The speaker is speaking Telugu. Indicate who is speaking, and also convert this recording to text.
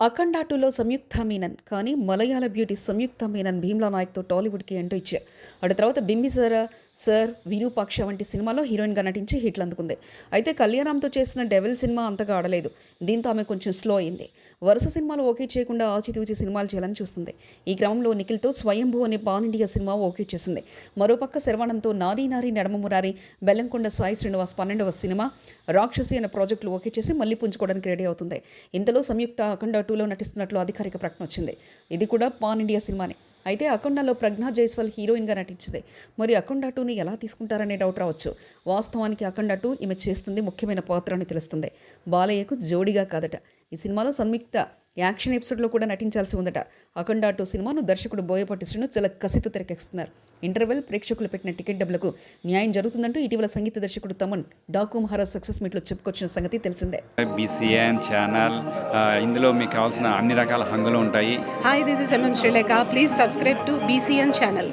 Speaker 1: అఖండ టూలో సంయుక్త మీనన్ కానీ మలయాళ బ్యూటీ సంయుక్త మీనన్ భీమ్లా నాయక్తో టాలీవుడ్కి ఎంట్రీ ఇచ్చారు. అటు తర్వాత బింబిసార సర్ విరూపాక్ష వంటి సినిమాలో హీరోయిన్గా నటించి హిట్లు అందుకుంది. అయితే కళ్యాణ్రామ్తో చేసిన డెవిల్ సినిమా అంతగా ఆడలేదు. దీంతో ఆమె కొంచెం స్లో అయింది. వరుస సినిమాలు ఓకే చేయకుండా ఆచితూచి సినిమాలు చేయాలని చూస్తుంది. ఈ క్రమంలో నిఖిల్తో స్వయంభూ అనే పాన్ ఇండియా సినిమా ఓకే చేసింది. మరోపక్క శరవణంతో నారీ నారీ నడమ మురారి బెల్లంకొండ సాయి శ్రీనివాస్ పన్నెండవ సినిమా రాక్షసి అనే ప్రాజెక్టులు ఓకే చేసి మళ్ళీ పుంజుకోవడానికి రెడీ అవుతుంది. ఇంతలో సంయుక్త అఖండ టూలో నటిస్తున్నట్లు అధికారిక ప్రకటన వచ్చింది. ఇది కూడా పాన్ ఇండియా సినిమానే. అయితే అఖండలో ప్రజ్ఞా జైస్వాల్ హీరోయిన్గా నటించింది. మరి అఖండ టూని ఎలా తీసుకుంటారనే డౌట్ రావచ్చు. వాస్తవానికి అఖండ టూ ఈమె చేస్తుంది ముఖ్యమైన పాత్ర అని తెలుస్తుంది. బాలయ్యకు జోడిగా కాదట. ఈ సినిమాలో సంయుక్త యాక్షన్ ఎపిసోడ్లో కూడా నటించాల్సి ఉందట అఖండ టూ సినిమాను దర్శకుడు బోయపాటి శ్రీను చాలా కసితో తెరకెక్స్తున్నారు ఇంటర్వెల్ ప్రేక్షకులు పెట్టిన టికెట్ డబ్బులకు న్యాయం జరుగుతుందంటూ ఇటీవల సంగీత దర్శకుడు తమన్ డాకు మహారాజ్ సక్సెస్ మీట్లో చెప్పుకొచ్చిన సంగతి తెలిసిందే
Speaker 2: బీసీఎన్ ఛానల్ ఇందులో మీకు కావాల్సిన అన్ని రకాల హంగులు ఉంటాయి
Speaker 3: this is MM Sri Lanka. Please subscribe to BCN channel.